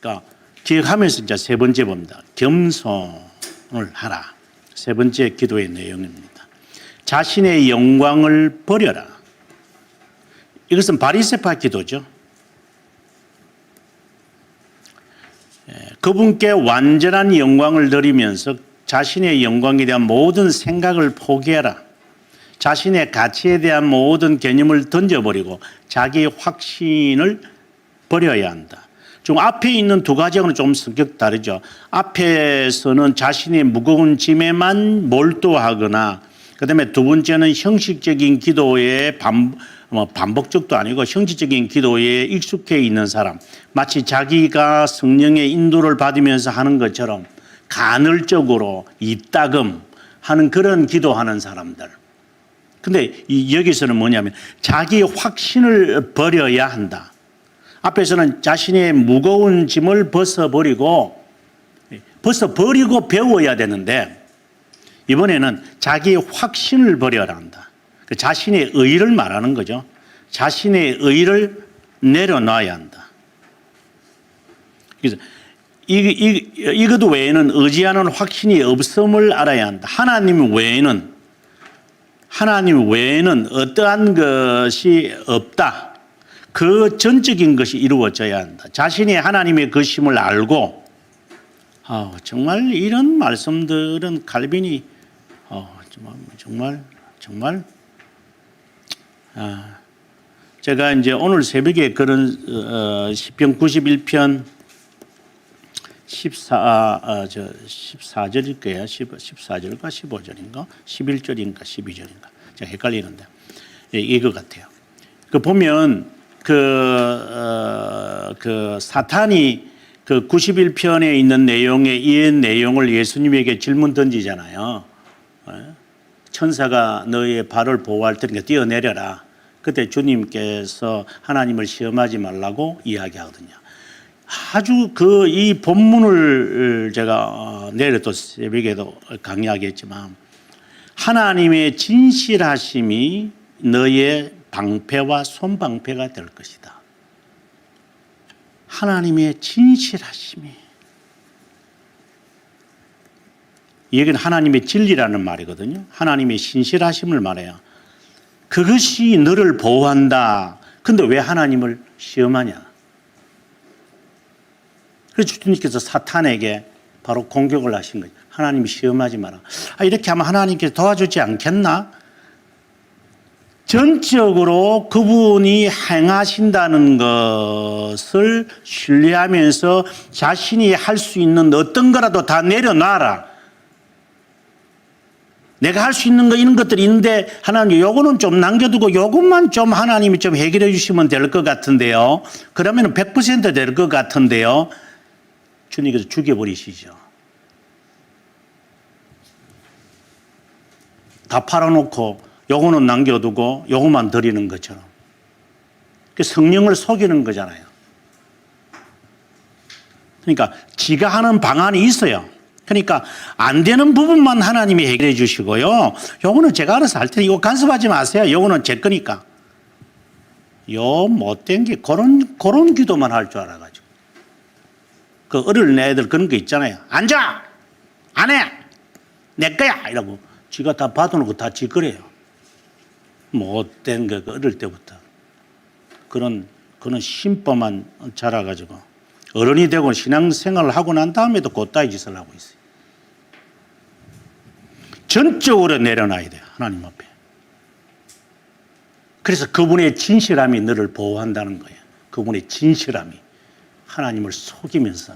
그러니까 기억하면서 이제 세 번째 봅니다. 겸손을 하라. 세 번째 기도의 내용입니다. 자신의 영광을 버려라. 이것은 바리세파 기도죠. 예, 그분께 완전한 영광을 드리면서 자신의 영광에 대한 모든 생각을 포기해라. 자신의 가치에 대한 모든 개념을 던져버리고 자기 확신을 버려야 한다. 좀 앞에 있는 두 가지하고는 좀 성격 다르죠. 앞에서는 자신의 무거운 짐에만 몰두하거나 그다음에 두 번째는 형식적인 기도에 반, 뭐 반복적도 아니고 형식적인 기도에 익숙해 있는 사람 마치 자기가 성령의 인도를 받으면서 하는 것처럼 간헐적으로 이따금 하는 그런 기도하는 사람들. 근데 이 여기서는 뭐냐면 자기 확신을 버려야 한다. 앞에서는 자신의 무거운 짐을 벗어버리고 벗어버리고 배워야 되는데 이번에는 자기 확신을 버려야 한다. 그 자신의 의를 말하는 거죠. 자신의 의를 내려놔야 한다. 그래서 이, 이, 이것 외에는 의지하는 확신이 없음을 알아야 한다. 하나님 외에는 하나님 외에는 어떠한 것이 없다. 그 전적인 것이 이루어져야 한다. 자신이 하나님의 것임을 알고 아, 정말 이런 말씀들은 칼빈이 어, 정말 정말 아, 제가 이제 오늘 새벽에 그런 어, 시편 91편 14, 아, 아, 저 14절일 거야. 10, 14절인가 15절인가 11절인가 12절인가 제가 헷갈리는데 예, 이거 같아요. 그 보면 그, 어, 그 사탄이 그 91편에 있는 내용의 이 내용을 예수님에게 질문 던지잖아요. 예? 천사가 너의 발을 보호할 테니까 뛰어내려라. 그때 주님께서 하나님을 시험하지 말라고 이야기하거든요. 아주 그 이 본문을 제가 어, 내일 또 새벽에도 강의하겠지만 하나님의 진실하심이 너의 방패와 손방패가 될 것이다. 하나님의 진실하심이 이 얘기는 하나님의 진리라는 말이거든요. 하나님의 신실하심을 말해요. 그것이 너를 보호한다. 근데 왜 하나님을 시험하냐? 그래서 주님께서 사탄에게 바로 공격을 하신 거죠. 하나님이 시험하지 마라. 아, 이렇게 하면 하나님께서 도와주지 않겠나? 전적으로 그분이 행하신다는 것을 신뢰하면서 자신이 할 수 있는 어떤 거라도 다 내려놔라. 내가 할 수 있는 거 이런 것들이 있는데 하나님 요거는 좀 남겨두고 요것만 좀 하나님이 좀 해결해 주시면 될 것 같은데요. 그러면 100%될 것 같은데요. 주님께서 죽여버리시죠. 다 팔아놓고 요거는 남겨두고 요거만 드리는 것처럼. 그 성령을 속이는 거잖아요. 그러니까 지가 하는 방안이 있어요. 그러니까 안 되는 부분만 하나님이 해결해 주시고요. 요거는 제가 알아서 할 테니 이거 간섭하지 마세요. 요거는 제 거니까. 요 못된 게 그런 그런 기도만 할 줄 알아가지고. 그 어릴 애들 그런 거 있잖아요. 앉아! 안 해! 내 거야! 이러고 지가 다 받아놓고 다 지거래요. 못된 거, 그 어릴 때부터. 그런, 그런 심법만 자라가지고. 어른이 되고 신앙생활을 하고 난 다음에도 곧다이 짓을 하고 있어요. 전적으로 내려놔야 돼요. 하나님 앞에. 그래서 그분의 진실함이 너를 보호한다는 거예요. 그분의 진실함이. 하나님을 속이면서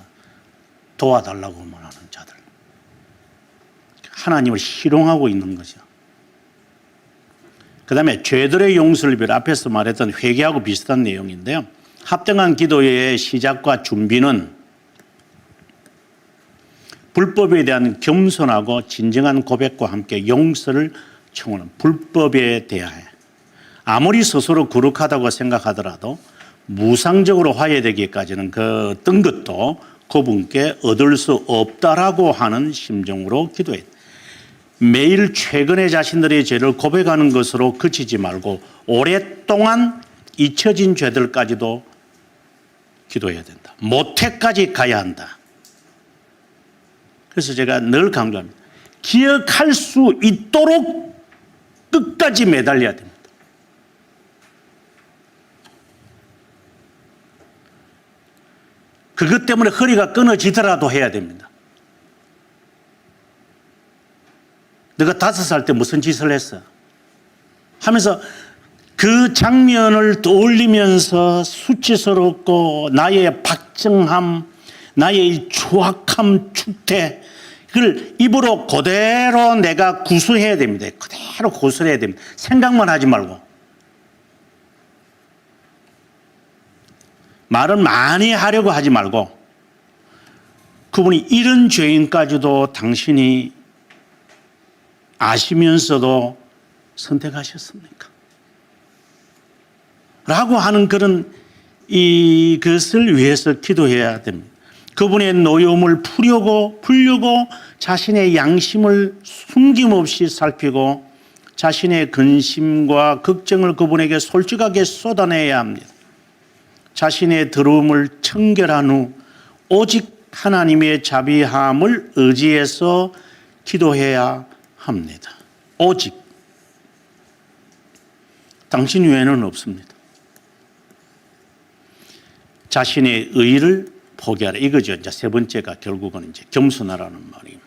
도와달라고만 하는 자들. 하나님을 희롱하고 있는 거죠. 그 다음에 죄들의 용서를 비롯 앞에서 말했던 회개하고 비슷한 내용인데요. 합당한 기도의 시작과 준비는 불법에 대한 겸손하고 진정한 고백과 함께 용서를 청하는 불법에 대하여 아무리 스스로 거룩하다고 생각하더라도 무상적으로 화해되기까지는 그 어떤 것도 그분께 얻을 수 없다라고 하는 심정으로 기도했다. 매일 최근의 자신들의 죄를 고백하는 것으로 그치지 말고 오랫동안 잊혀진 죄들까지도 기도해야 된다. 모태까지 가야 한다. 그래서 제가 늘 강조합니다. 기억할 수 있도록 끝까지 매달려야 됩니다. 그것 때문에 허리가 끊어지더라도 해야 됩니다. 내가 다섯 살 때 무슨 짓을 했어? 하면서 그 장면을 떠올리면서 수치스럽고 나의 박정함, 나의 추악함, 축태, 그걸 입으로 그대로 내가 구수해야 됩니다. 그대로 고수해야 됩니다. 생각만 하지 말고. 말은 많이 하려고 하지 말고 그분이 이런 죄인까지도 당신이 아시면서도 선택하셨습니까? 라고 하는 그런 이것을 위해서 기도해야 됩니다. 그분의 노여움을 풀려고 풀려고 자신의 양심을 숨김없이 살피고 자신의 근심과 걱정을 그분에게 솔직하게 쏟아내야 합니다. 자신의 더러움을 청결한 후 오직 하나님의 자비함을 의지해서 기도해야 합니다. 오직 당신 외에는 없습니다. 자신의 의를 포기하라 이거죠. 이제 세 번째가 결국은 이제 겸손하라는 말이에요.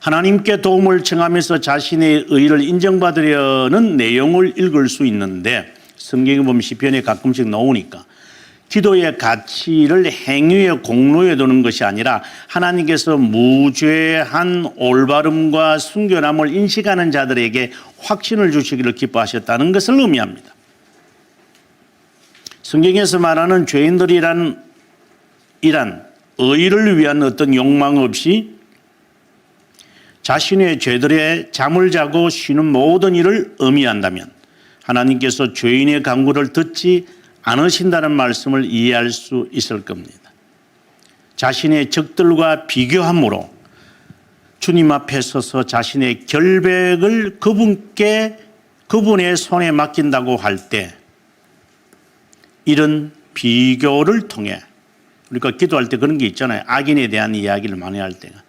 하나님께 도움을 청하면서 자신의 의를 인정받으려는 내용을 읽을 수 있는데 성경에 보면 시편에 가끔씩 나오니까 기도의 가치를 행위의 공로에 두는 것이 아니라 하나님께서 무죄한 올바름과 순결함을 인식하는 자들에게 확신을 주시기를 기뻐하셨다는 것을 의미합니다. 성경에서 말하는 죄인들이란 이란 의를 위한 어떤 욕망 없이 자신의 죄들에 잠을 자고 쉬는 모든 일을 의미한다면 하나님께서 죄인의 강구를 듣지 않으신다는 말씀을 이해할 수 있을 겁니다. 자신의 적들과 비교함으로 주님 앞에 서서 자신의 결백을 그분께 그분의 손에 맡긴다고 할 때 이런 비교를 통해 우리가 기도할 때 그런 게 있잖아요. 악인에 대한 이야기를 많이 할 때가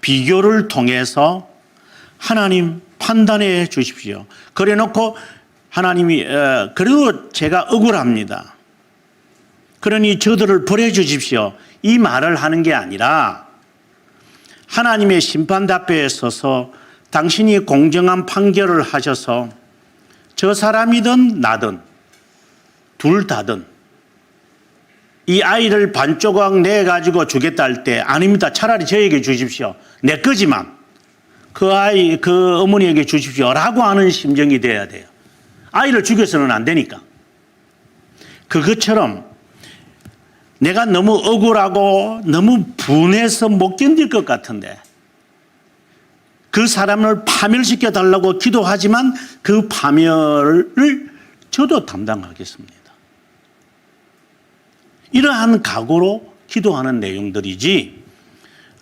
비교를 통해서 하나님 판단해 주십시오. 그래 놓고 하나님이 어, 그래도 제가 억울합니다. 그러니 저들을 버려 주십시오. 이 말을 하는 게 아니라 하나님의 심판 답변에 서서 당신이 공정한 판결을 하셔서 저 사람이든 나든 둘 다든 이 아이를 반 조각 내 가지고 주겠다 할 때 아닙니다. 차라리 저에게 주십시오. 내 거지만 그 아이 그 어머니에게 주십시오라고 하는 심정이 돼야 돼요. 아이를 죽여서는 안 되니까. 그것처럼 내가 너무 억울하고 너무 분해서 못 견딜 것 같은데 그 사람을 파멸시켜 달라고 기도하지만 그 파멸을 저도 담당하겠습니다. 이러한 각오로 기도하는 내용들이지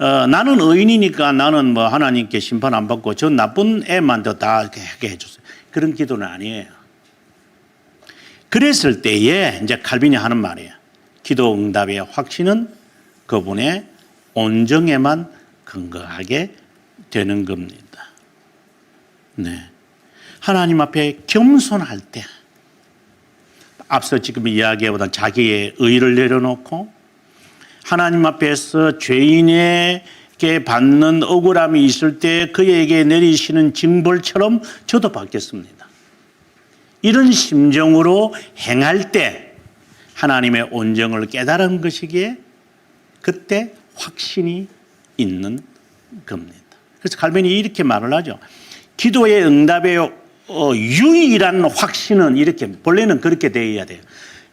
어, 나는 의인이니까 나는 뭐 하나님께 심판 안 받고 저 나쁜 애만 더다 하게 해줬어요. 그런 기도는 아니에요. 그랬을 때에 이제 칼빈이 하는 말이에요. 기도 응답의 확신은 그분의 온정에만 근거하게 되는 겁니다. 네. 하나님 앞에 겸손할 때 앞서 지금 이야기보다 자기의 의를 내려놓고 하나님 앞에서 죄인에게 받는 억울함이 있을 때 그에게 내리시는 징벌처럼 저도 받겠습니다. 이런 심정으로 행할 때 하나님의 온정을 깨달은 것이기에 그때 확신이 있는 겁니다. 그래서 칼빈이 이렇게 말을 하죠. 기도의 응답의 어, 유일한 확신은 이렇게 본래는 그렇게 되어야 돼요.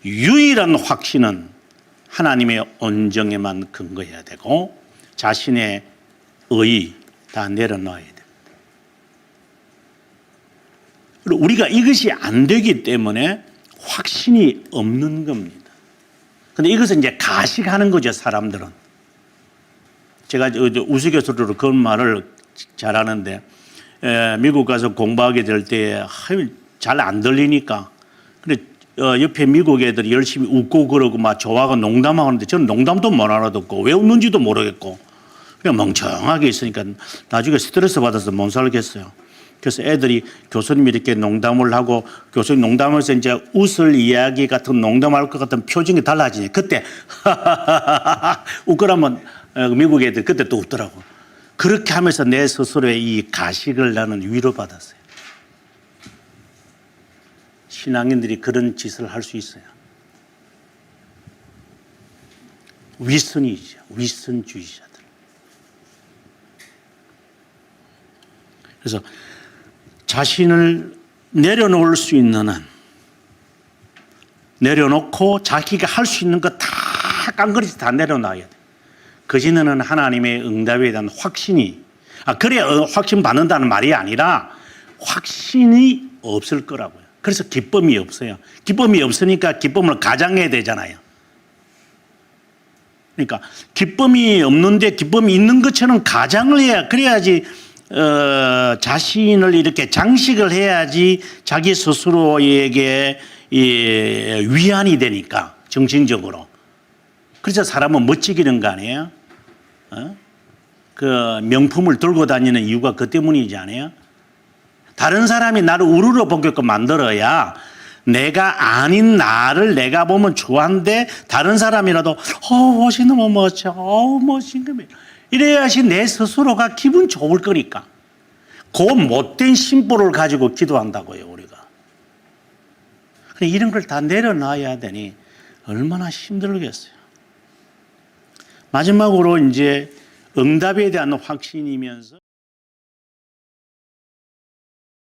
유일한 확신은 하나님의 온정에만 근거해야 되고 자신의 의다 내려놔야 됩니다. 그리고 우리가 이것이 안 되기 때문에 확신이 없는 겁니다. 근데 이것은 이제 가식하는 거죠, 사람들은. 제가 우스갯소리로 그런 말을 잘하는데 에, 미국 가서 공부하게 될 때 잘 안 들리니까 근데 어, 옆에 미국 애들이 열심히 웃고 그러고 막 좋아하고 농담하는데 저는 농담도 못 알아듣고 왜 웃는지도 모르겠고 그냥 멍청하게 있으니까 나중에 스트레스 받아서 못 살겠어요. 그래서 애들이 교수님이 이렇게 농담을 하고 교수님 농담하면서 이제 웃을 이야기 같은 농담할 것 같은 표정이 달라지니 그때 웃거라면 어, 미국 애들 그때 또 웃더라고. 그렇게 하면서 내 스스로의 이 가식을 나는 위로받았어요. 신앙인들이 그런 짓을 할 수 있어요. 위선이죠. 위선주의자들. 그래서 자신을 내려놓을 수 있는 한 내려놓고 자기가 할 수 있는 거다 깡그리지 다 내려놔야 돼. 그지는 하나님의 응답에 대한 확신이 아 그래 어, 확신 받는다는 말이 아니라 확신이 없을 거라고요. 그래서 기쁨이 없어요. 기쁨이 없으니까 기쁨을 가장해야 되잖아요. 그러니까 기쁨이 없는데 기쁨이 있는 것처럼 가장을 해야 그래야지 어, 자신을 이렇게 장식을 해야지 자기 스스로에게 이, 위안이 되니까 정신적으로 그래서 사람은 멋지기는 거 아니에요? 어? 그 명품을 들고 다니는 이유가 그 때문이지 않아요? 다른 사람이 나를 우르르 보게끔 만들어야 내가 아닌 나를 내가 보면 좋아한데 다른 사람이라도 어 옷이 너무 멋져 어 멋진 거 이래야지 내 스스로가 기분 좋을 거니까. 그 못된 심보를 가지고 기도한다고요 우리가. 이런 걸 다 내려놔야 되니 얼마나 힘들겠어요. 마지막으로 이제 응답에 대한 확신이면서